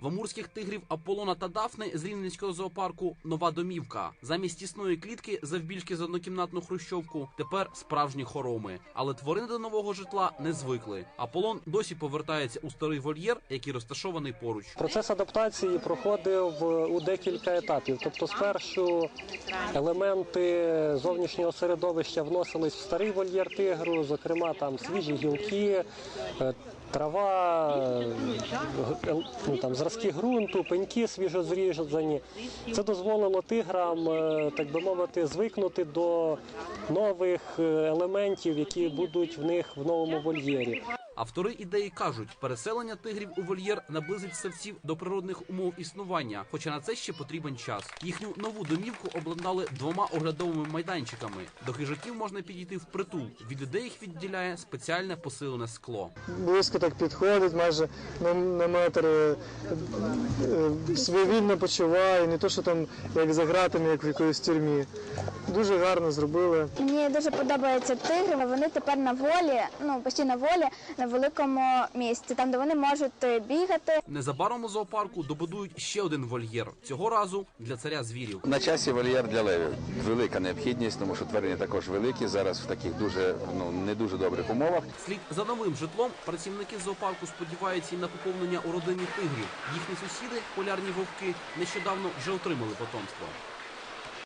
В амурських тигрів Аполлона та Дафни з Рівненського зоопарку нова домівка. Замість тісної клітки завбільшки з однокімнатну хрущовку тепер справжні хороми. Але тварини до нового житла не звикли. Аполлон досі повертається у старий вольєр, який розташований поруч. Процес адаптації проходив е, у декілька етапів. Тобто, спершу елементи зовнішнього середовища вносились в старий вольєр тигру, зокрема там свіжі гілки, е, трава, е, ну, там, зразки ґрунту, пеньки свіжозрізані. Це дозволило тиграм, е, так би мовити, звикнути до нових е, елементів, які будуть в них в новому вольєрі. Автори ідеї кажуть, переселення тигрів у вольєр наблизить савців до природних умов існування, хоча на це ще потрібен час. Їхню нову домівку обладнали двома оглядовими майданчиками. До хижаків можна підійти впритул. Від людей їх відділяє спеціальне посилене скло. близько так підходить, майже на, на метр е, е, свавільно почуває, не то, що там як за ґратами, як в якоїсь тюрмі. Дуже гарно зробили. Мені дуже подобаються тигри. Вони тепер на волі, ну почти на волі, на великому місці, там де вони можуть е, бігати. Nезабаром у зоопарку добудують ще один вольєр. Цього разу для царя звірів. На часі вольєр для левів. Велика необхідність, тому що тварини також великі. Зараз в таких дуже ну не дуже добрих умовах. Слід за новим житлом працівники зоопарку сподіваються і на поповнення у родині тигрів. Їхні сусіди, полярні вовки, нещодавно вже отримали потомство.